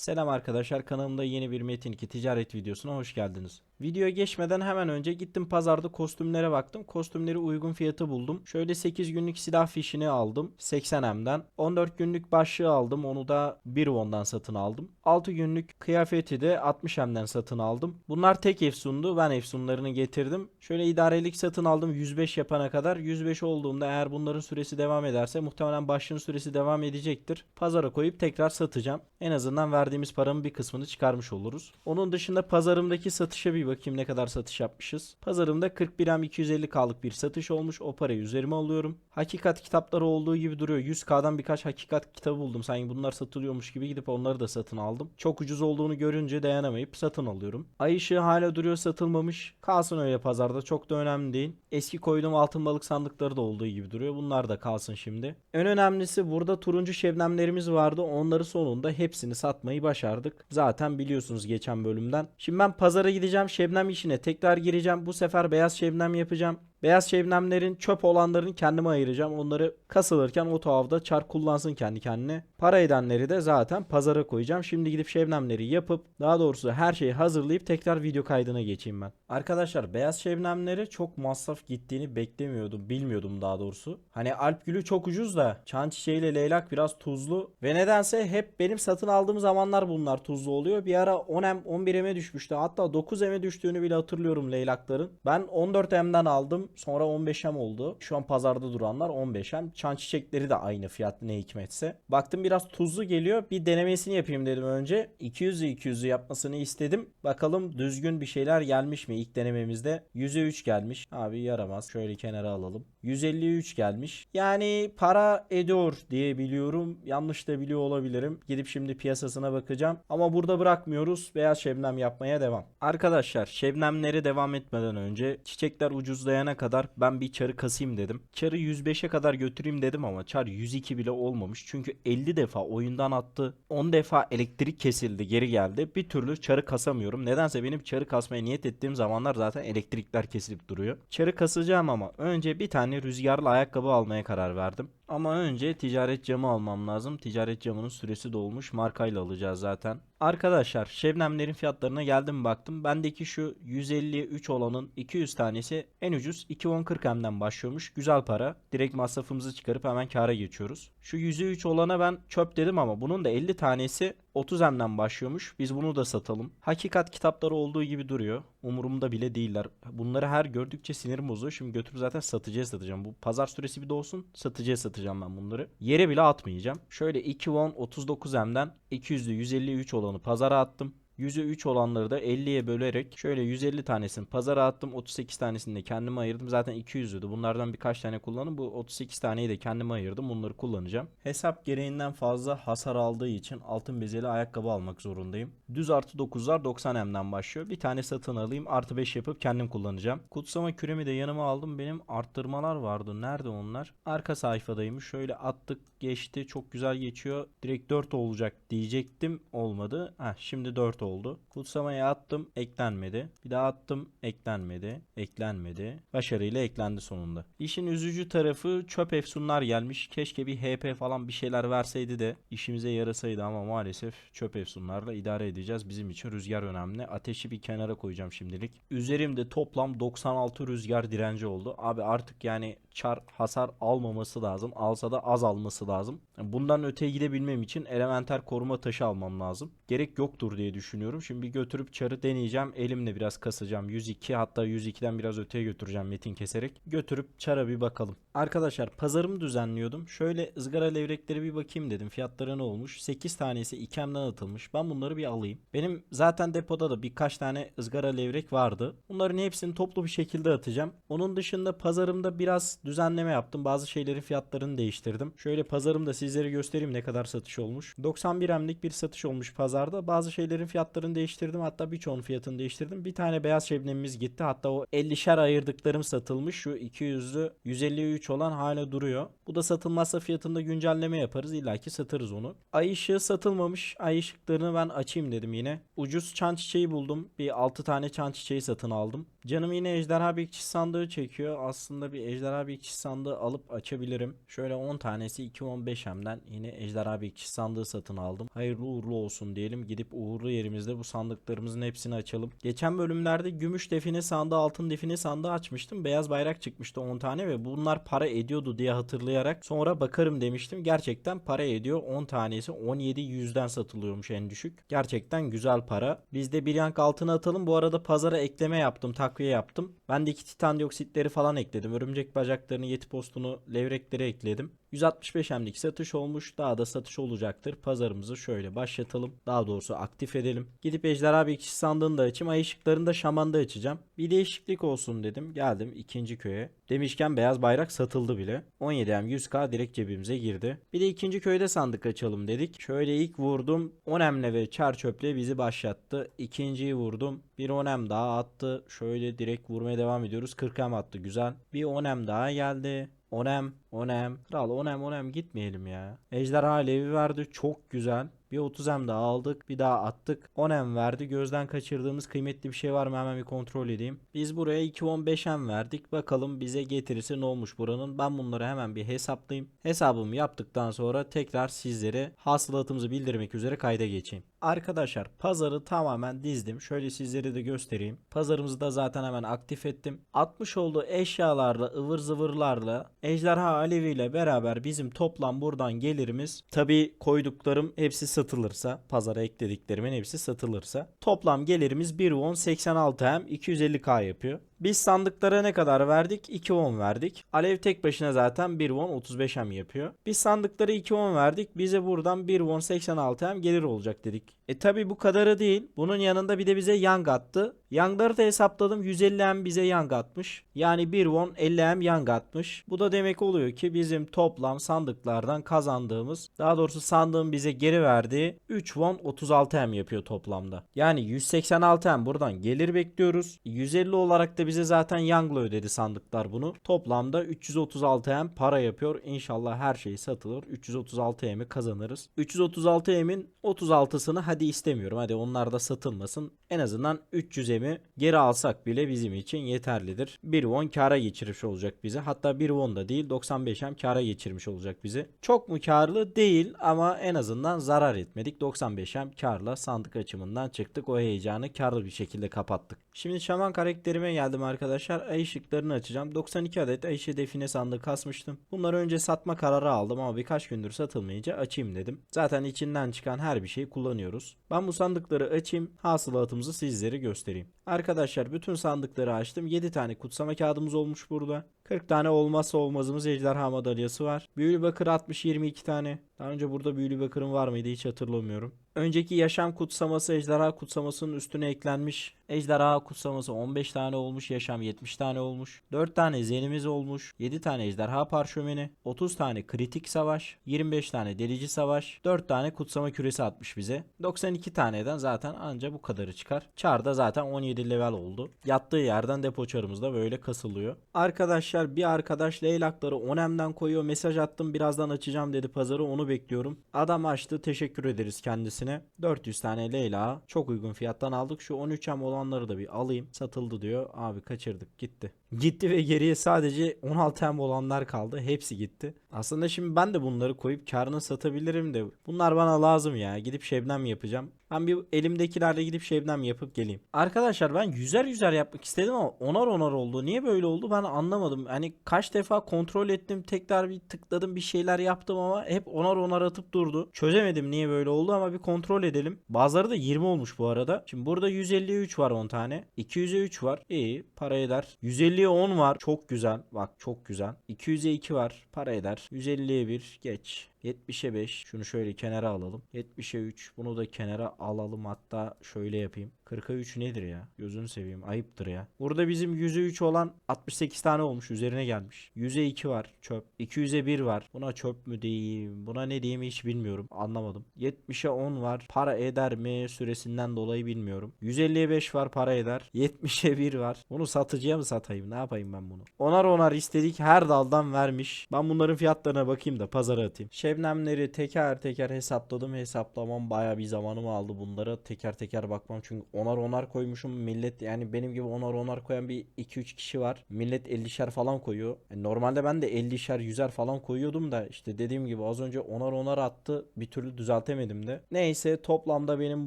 Selam arkadaşlar kanalımda yeni bir Metin 2 ticaret videosuna hoş geldiniz. Videoya geçmeden hemen önce gittim pazarda kostümlere baktım. Kostümleri uygun fiyatı buldum. Şöyle 8 günlük silah fişini aldım 80M'den. 14 günlük başlığı aldım onu da 1 won'dan satın aldım. 6 günlük kıyafeti de 60M'den satın aldım. Bunlar tek efsundu ben efsunlarını getirdim. Şöyle idarelik satın aldım 105 yapana kadar. 105 olduğumda eğer bunların süresi devam ederse muhtemelen başlığın süresi devam edecektir. Pazara koyup tekrar satacağım. En azından verdiğimiz paranın bir kısmını çıkarmış oluruz. Onun dışında pazarımdaki satışa bir bakayım ne kadar satış yapmışız. Pazarımda 41 M 250K'lık bir satış olmuş. O parayı üzerime alıyorum. Hakikat kitapları olduğu gibi duruyor. 100K'dan birkaç hakikat kitabı buldum. Sanki bunlar satılıyormuş gibi gidip onları da satın aldım. Çok ucuz olduğunu görünce dayanamayıp satın alıyorum. Ay ışığı hala duruyor satılmamış. Kalsın öyle pazarda çok da önemli değil. Eski koyduğum altın balık sandıkları da olduğu gibi duruyor. Bunlar da kalsın şimdi. En önemlisi burada turuncu şebnemlerimiz vardı. Onları sonunda hepsini satmayı başardık. Zaten biliyorsunuz geçen bölümden. Şimdi ben pazara gideceğim. Şebnem işine tekrar gireceğim. Bu sefer beyaz şebnem yapacağım. Beyaz şebnemlerin çöp olanlarını kendime ayıracağım. Onları kasılırken o avda çar kullansın kendi kendine. Para edenleri de zaten pazara koyacağım. Şimdi gidip şebnemleri yapıp daha doğrusu her şeyi hazırlayıp tekrar video kaydına geçeyim ben. Arkadaşlar beyaz şebnemlere çok masraf gittiğini beklemiyordum. Bilmiyordum daha doğrusu. Hani Alp Gülü çok ucuz da çan çiçeğiyle leylak biraz tuzlu. Ve nedense hep benim satın aldığım zamanlar bunlar tuzlu oluyor. Bir ara 10M 11M'e düşmüştü. Hatta 9M'e düştüğünü bile hatırlıyorum leylakların. Ben 14M'den aldım. Sonra 15M oldu. Şu an pazarda duranlar 15M. Çan çiçekleri de aynı fiyat ne hikmetse. Baktım biraz tuzlu geliyor. Bir denemesini yapayım dedim önce. 200'ü 200'ü yapmasını istedim. Bakalım düzgün bir şeyler gelmiş mi ilk denememizde. 100'e 3 gelmiş. Abi yaramaz. Şöyle kenara alalım. 153 gelmiş. Yani para ediyor diye biliyorum. Yanlış da biliyor olabilirim. Gidip şimdi piyasasına bakacağım. Ama burada bırakmıyoruz. Beyaz şebnem yapmaya devam. Arkadaşlar şebnemleri devam etmeden önce çiçekler ucuzlayana kadar ben bir çarı kasayım dedim. Çarı 105'e kadar götüreyim dedim ama çar 102 bile olmamış. Çünkü 50 defa oyundan attı. 10 defa elektrik kesildi geri geldi. Bir türlü çarı kasamıyorum. Nedense benim çarı kasmaya niyet ettiğim zamanlar zaten elektrikler kesilip duruyor. Çarı kasacağım ama önce bir tane rüzgarlı ayakkabı almaya karar verdim. Ama önce ticaret camı almam lazım. Ticaret camının süresi dolmuş. Markayla alacağız zaten. Arkadaşlar şebnemlerin fiyatlarına geldim baktım. Bendeki şu 153 olanın 200 tanesi en ucuz 210-40M'den başlıyormuş. Güzel para. Direkt masrafımızı çıkarıp hemen kâra geçiyoruz. Şu 103 olana ben çöp dedim ama bunun da 50 tanesi 30M'den başlıyormuş. Biz bunu da satalım. Hakikat kitapları olduğu gibi duruyor. Umurumda bile değiller. Bunları her gördükçe sinirim bozuyor. Şimdi götürüp zaten satıcıya satacağım. Bu pazar süresi bir de olsun. Satıcıya satacağım ben bunları. Yere bile atmayacağım. Şöyle 2 won 39M'den 200'lü 153 olanı pazara attım. 100'e 3 olanları da 50'ye bölerek şöyle 150 tanesini pazara attım. 38 tanesini de kendime ayırdım. Zaten 200'lüydü. Bunlardan birkaç tane kullandım. Bu 38 taneyi de kendime ayırdım. Bunları kullanacağım. Hesap gereğinden fazla hasar aldığı için altın bezeli ayakkabı almak zorundayım. Düz artı 9'lar 90M'den başlıyor. Bir tane satın alayım. Artı 5 yapıp kendim kullanacağım. Kutsama küremi de yanıma aldım. Benim arttırmalar vardı. Nerede onlar? Arka sayfadaymış. Şöyle attık geçti. Çok güzel geçiyor. Direkt 4 olacak diyecektim. Olmadı. Heh, şimdi 4 oldu. Kutsamaya attım. Eklenmedi. Bir daha attım. Eklenmedi. Eklenmedi. Başarıyla eklendi sonunda. İşin üzücü tarafı çöp efsunlar gelmiş. Keşke bir HP falan bir şeyler verseydi de işimize yarasaydı ama maalesef çöp efsunlarla idare edeceğiz. Bizim için rüzgar önemli. Ateşi bir kenara koyacağım şimdilik. Üzerimde toplam 96 rüzgar direnci oldu. Abi artık yani çar hasar almaması lazım. Alsa da az alması lazım. Bundan öteye gidebilmem için elementer koruma taşı almam lazım. Gerek yoktur diye düşünüyorum. Şimdi bir götürüp çarı deneyeceğim. Elimle biraz kasacağım. 102 hatta 102'den biraz öteye götüreceğim metin keserek. Götürüp çara bir bakalım. Arkadaşlar pazarımı düzenliyordum. Şöyle ızgara levreklere bir bakayım dedim. Fiyatları ne olmuş? 8 tanesi ikemden atılmış. Ben bunları bir alayım. Benim zaten depoda da birkaç tane ızgara levrek vardı. Bunların hepsini toplu bir şekilde atacağım. Onun dışında pazarımda biraz düzenleme yaptım. Bazı şeylerin fiyatlarını değiştirdim. Şöyle pazarımda sizlere göstereyim ne kadar satış olmuş. 91 emlik bir satış olmuş pazarda. Bazı şeylerin fiyatlarını değiştirdim. Hatta birçoğunun fiyatını değiştirdim. Bir tane beyaz şebnemimiz gitti. Hatta o 50'şer ayırdıklarım satılmış. Şu 200'lü 153 olan hala duruyor. Bu da satılmazsa fiyatında güncelleme yaparız. İlla ki satarız onu. Ay ışığı satılmamış. Ay ışıklarını ben açayım dedim yine. Ucuz çan çiçeği buldum. Bir 6 tane çan çiçeği satın aldım. Canım yine ejderha bekçi sandığı çekiyor. Aslında bir ejderha bekçi sandığı alıp açabilirim. Şöyle 10 tanesi 2.15M'den yine ejderha bekçi sandığı satın aldım. Hayırlı uğurlu olsun diyelim. Gidip uğurlu yerimizde bu sandıklarımızın hepsini açalım. Geçen bölümlerde gümüş define sandığı, altın define sandığı açmıştım. Beyaz bayrak çıkmıştı 10 tane ve bunlar para ediyordu diye hatırlayarak sonra bakarım demiştim. Gerçekten para ediyor. 10 tanesi 17 yüzden satılıyormuş en düşük. Gerçekten güzel para. Biz de bir yank altına atalım. Bu arada pazara ekleme yaptım, takviye yaptım. Ben de iki titan dioksitleri falan ekledim. Örümcek bacaklarını, yeti postunu, levrekleri ekledim. 165 hemlik satış olmuş. Daha da satış olacaktır. Pazarımızı şöyle başlatalım. Daha doğrusu aktif edelim. Gidip ejderha bekçisi sandığını da açayım. Ay ışıklarını da şamanda açacağım. Bir değişiklik olsun dedim. Geldim ikinci köye. Demişken beyaz bayrak satıldı bile. 17 hem 100k direkt cebimize girdi. Bir de ikinci köyde sandık açalım dedik. Şöyle ilk vurdum. Onemle ve çar çöple bizi başlattı. İkinciyi vurdum. Bir onem daha attı. Şöyle direkt vurmaya devam ediyoruz. 40 hem attı güzel. Bir onem daha geldi. Onem, onem. Kral onem onem gitmeyelim ya. Ejderha alevi verdi. Çok güzel. Bir 30 hem daha aldık. Bir daha attık. 10 hem verdi. Gözden kaçırdığımız kıymetli bir şey var mı hemen bir kontrol edeyim. Biz buraya 2.15 hem verdik. Bakalım bize getirisi ne olmuş buranın. Ben bunları hemen bir hesaplayayım. Hesabımı yaptıktan sonra tekrar sizlere hasılatımızı bildirmek üzere kayda geçeyim. Arkadaşlar pazarı tamamen dizdim. Şöyle sizlere de göstereyim. Pazarımızı da zaten hemen aktif ettim. 60 olduğu eşyalarla, ıvır zıvırlarla, ejderha aleviyle beraber bizim toplam buradan gelirimiz tabi koyduklarım hepsi satılırsa, pazara eklediklerimin hepsi satılırsa toplam gelirimiz 1.10 86 hem 250k yapıyor. Biz sandıklara ne kadar verdik? 2.10 verdik. Alev tek başına zaten 1.10 35 hem yapıyor. Biz sandıklara 2.10 verdik. Bize buradan 1.10 86 hem gelir olacak dedik. E tabi bu kadarı değil. Bunun yanında bir de bize yang attı. Yangları da hesapladım. 150 hem bize yang atmış. Yani 1.10 50 hem yang atmış. Bu da demek oluyor ki bizim toplam sandıklardan kazandığımız daha doğrusu sandığın bize geri verdiği 3 won 36 hem yapıyor toplamda. Yani 186 hem buradan gelir bekliyoruz. 150 olarak da bize zaten Young'la ödedi sandıklar bunu. Toplamda 336 hem para yapıyor. İnşallah her şey satılır. 336 hem'i kazanırız. 336 hem'in 36'sını hadi istemiyorum. Hadi onlar da satılmasın. En azından 300 hem'i geri alsak bile bizim için yeterlidir. 1 won kara geçirmiş olacak bize. Hatta 1 won da değil 95 hem kara geçirmiş olacak bizi. Çok mu karlı? Değil ama en azından zarar etmedik. 95 hem karla sandık açımından çıktık. O heyecanı karlı bir şekilde kapattık. Şimdi şaman karakterime geldim arkadaşlar. Ay ışıklarını açacağım. 92 adet ay ışığı define sandığı kasmıştım. Bunları önce satma kararı aldım ama birkaç gündür satılmayınca açayım dedim. Zaten içinden çıkan her bir şeyi kullanıyoruz. Ben bu sandıkları açayım. Hasılatımızı sizlere göstereyim. Arkadaşlar bütün sandıkları açtım. 7 tane kutsama kağıdımız olmuş burada. 40 tane olmazsa olmazımız ejderha madalyası var. Büyülü bakır 60 22 tane. Daha önce burada büyülü bakırım var mıydı hiç hatırlamıyorum. Önceki yaşam kutsaması ejderha kutsamasının üstüne eklenmiş. Ejderha kutsaması 15 tane olmuş. Yaşam 70 tane olmuş. 4 tane zenimiz olmuş. 7 tane ejderha parşömeni. 30 tane kritik savaş. 25 tane delici savaş. 4 tane kutsama küresi atmış bize. 92 taneden zaten anca bu kadarı çıkar. Çarda zaten 17 level oldu. Yattığı yerden depo çarımız da böyle kasılıyor. Arkadaşlar bir arkadaş leylakları Onem'den koyuyor. Mesaj attım birazdan açacağım dedi pazarı onu bekliyorum. Adam açtı teşekkür ederiz kendisine. 400 tane leyla çok uygun fiyattan aldık. Şu 13 hem olanları da bir alayım. Satıldı diyor. Abi kaçırdık gitti. Gitti ve geriye sadece 16 hem olanlar kaldı. Hepsi gitti. Aslında şimdi ben de bunları koyup karını satabilirim de bunlar bana lazım ya. Gidip şebnem yapacağım. Ben bir elimdekilerle gidip şebnem yapıp geleyim. Arkadaşlar ben yüzer yüzer yapmak istedim ama onar onar oldu. Niye böyle oldu ben anlamadım. Hani kaç defa kontrol ettim tekrar bir tıkladım bir şeyler yaptım ama hep onar onar atıp durdu. Çözemedim niye böyle oldu ama bir kontrol edelim. Bazıları da 20 olmuş bu arada. Şimdi burada 153 var 10 tane. 200'e 3 var. İyi para eder. 150'ye 10 var. Çok güzel. Bak çok güzel. 200'e 2 var. Para eder. 150'ye 1 geç. 70'e 5. Şunu şöyle kenara alalım. 70'e 3. Bunu da kenara alalım. Hatta şöyle yapayım. 40'a 3 nedir ya? Gözünü seveyim. Ayıptır ya. Burada bizim 100'e 3 olan 68 tane olmuş. Üzerine gelmiş. 100'e 2 var. Çöp. 200'e 1 var. Buna çöp mü diyeyim? Buna ne diyeyim hiç bilmiyorum. Anlamadım. 70'e 10 var. Para eder mi? Süresinden dolayı bilmiyorum. 150'ye 5 var. Para eder. 70'e 1 var. Bunu satıcıya mı satayım? Ne yapayım ben bunu? Onar onar istedik. Her daldan vermiş. Ben bunların fiyatlarına bakayım da pazara atayım. Şebnemleri teker teker hesapladım. Hesaplamam baya bir zamanımı aldı bunlara. Teker teker bakmam çünkü onar onar koymuşum. Millet yani benim gibi onar onar koyan bir 2-3 kişi var. Millet 50'şer falan koyuyor. E, Normalde ben de 50'şer 100'er falan koyuyordum da işte dediğim gibi az önce onar onar attı. Bir türlü düzeltemedim de. Neyse toplamda benim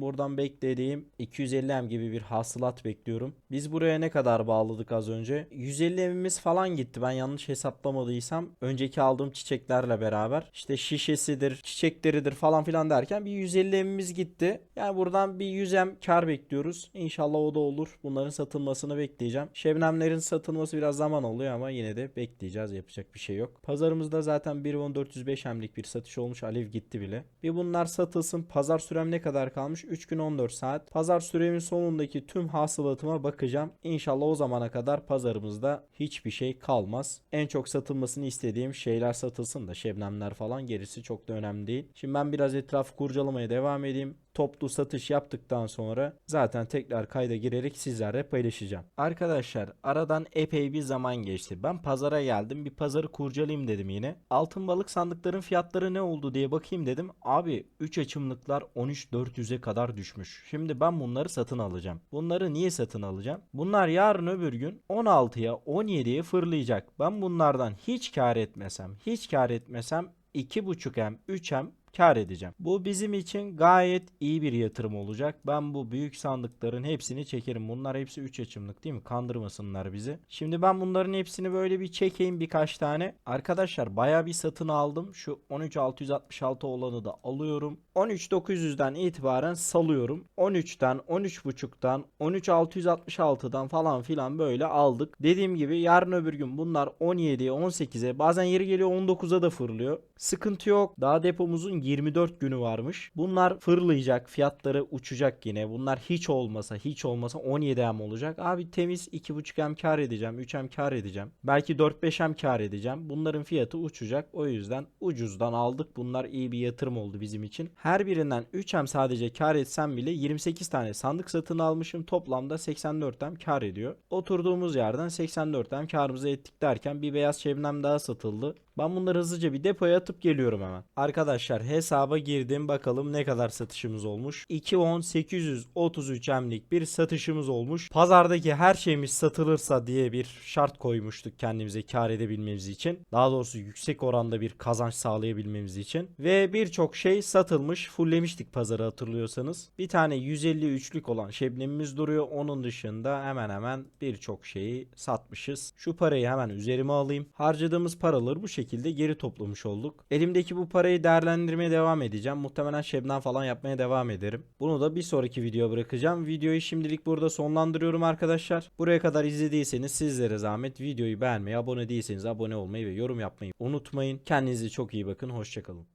buradan beklediğim 250 em gibi bir hasılat bekliyorum. Biz buraya ne kadar bağladık az önce? 150 emimiz falan gitti. Ben yanlış hesaplamadıysam önceki aldığım çiçeklerle beraber işte şişesidir, çiçekleridir falan filan derken bir 150 emimiz gitti. Yani buradan bir 100 em kar bekliyoruz. İnşallah o da olur. Bunların satılmasını bekleyeceğim. Şebnemlerin satılması biraz zaman oluyor ama yine de bekleyeceğiz. Yapacak bir şey yok. Pazarımızda zaten 1.10.405 emlik bir satış olmuş. Alev gitti bile. Bir bunlar satılsın. Pazar sürem ne kadar kalmış? 3 gün 14 saat. Pazar süremin sonundaki tüm hasılatıma bakacağım. İnşallah o zamana kadar pazarımızda hiçbir şey kalmaz. En çok satılmasını istediğim şeyler satılsın da şebnemler falan gerisi çok da önemli değil. Şimdi ben biraz etrafı kurcalamaya devam edeyim toplu satış yaptıktan sonra zaten tekrar kayda girerek sizlerle paylaşacağım. Arkadaşlar aradan epey bir zaman geçti. Ben pazara geldim. Bir pazarı kurcalayayım dedim yine. Altın balık sandıkların fiyatları ne oldu diye bakayım dedim. Abi 3 açımlıklar 13.400'e kadar düşmüş. Şimdi ben bunları satın alacağım. Bunları niye satın alacağım? Bunlar yarın öbür gün 16'ya 17'ye fırlayacak. Ben bunlardan hiç kar etmesem, hiç kar etmesem 2.5M, 3M kar edeceğim. Bu bizim için gayet iyi bir yatırım olacak. Ben bu büyük sandıkların hepsini çekerim. Bunlar hepsi 3 açımlık değil mi? Kandırmasınlar bizi. Şimdi ben bunların hepsini böyle bir çekeyim birkaç tane. Arkadaşlar baya bir satın aldım. Şu 13666 olanı da alıyorum. 13900'den itibaren salıyorum. 13'ten, 13.5'tan, 13666'dan falan filan böyle aldık. Dediğim gibi yarın öbür gün bunlar 17'ye, 18'e bazen yeri geliyor 19'a da fırlıyor. Sıkıntı yok. Daha depomuzun 24 günü varmış. Bunlar fırlayacak. Fiyatları uçacak yine. Bunlar hiç olmasa hiç olmasa 17M olacak. Abi temiz 2.5M kar edeceğim. 3M kar edeceğim. Belki 4-5M kar edeceğim. Bunların fiyatı uçacak. O yüzden ucuzdan aldık. Bunlar iyi bir yatırım oldu bizim için. Her birinden 3M sadece kar etsem bile 28 tane sandık satın almışım. Toplamda 84M kar ediyor. Oturduğumuz yerden 84M karımızı ettik derken bir beyaz şebnem daha satıldı. Ben bunları hızlıca bir depoya atıp geliyorum hemen. Arkadaşlar hesaba girdim bakalım ne kadar satışımız olmuş. 2.10.833 emlik bir satışımız olmuş. Pazardaki her şeyimiz satılırsa diye bir şart koymuştuk kendimize kar edebilmemiz için. Daha doğrusu yüksek oranda bir kazanç sağlayabilmemiz için. Ve birçok şey satılmış. Fulllemiştik pazarı hatırlıyorsanız. Bir tane 153'lük olan şebnemimiz duruyor. Onun dışında hemen hemen birçok şeyi satmışız. Şu parayı hemen üzerime alayım. Harcadığımız paraları bu şekilde geri toplamış olduk. Elimdeki bu parayı değerlendirmeye devam edeceğim. Muhtemelen şebnem falan yapmaya devam ederim. Bunu da bir sonraki video bırakacağım. Videoyu şimdilik burada sonlandırıyorum arkadaşlar. Buraya kadar izlediyseniz sizlere zahmet videoyu beğenmeyi, abone değilseniz abone olmayı ve yorum yapmayı unutmayın. Kendinize çok iyi bakın. Hoşçakalın.